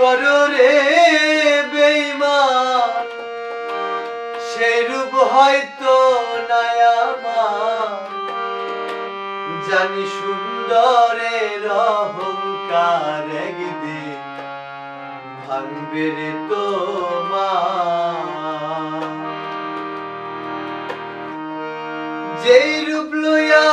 করো রে বেইমান সেই রূপ হয়তো নায়ামা জানি সুন্দরের অহংকার একদিন ভাঙবে রে তোমার। যেই রূপ লইয়া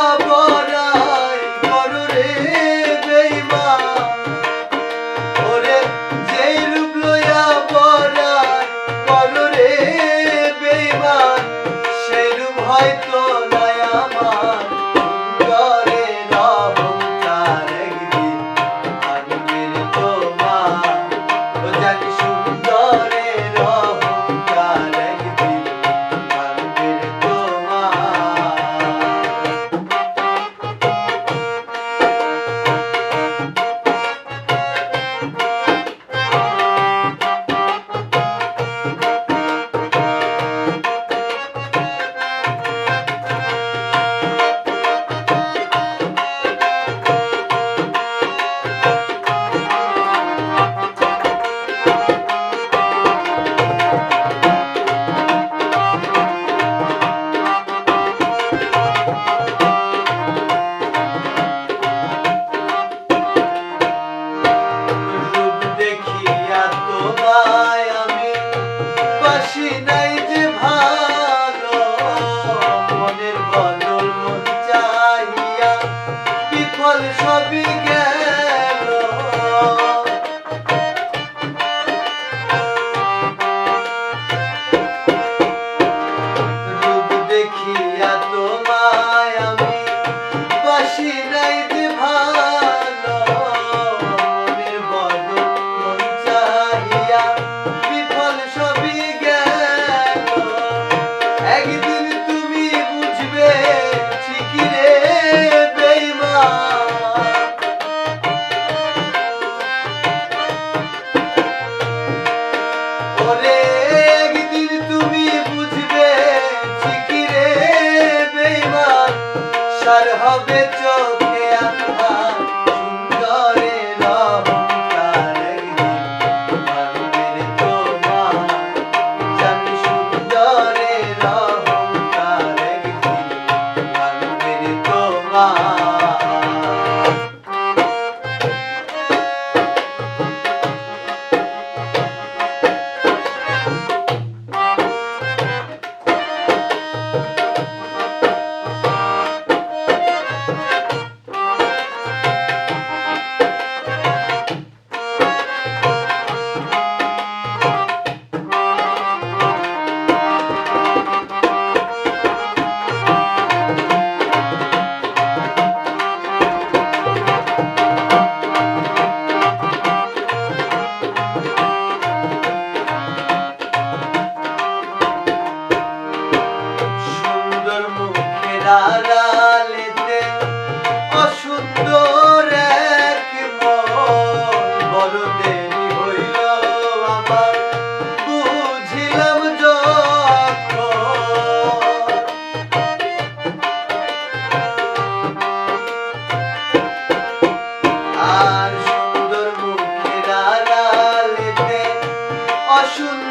আর হবে should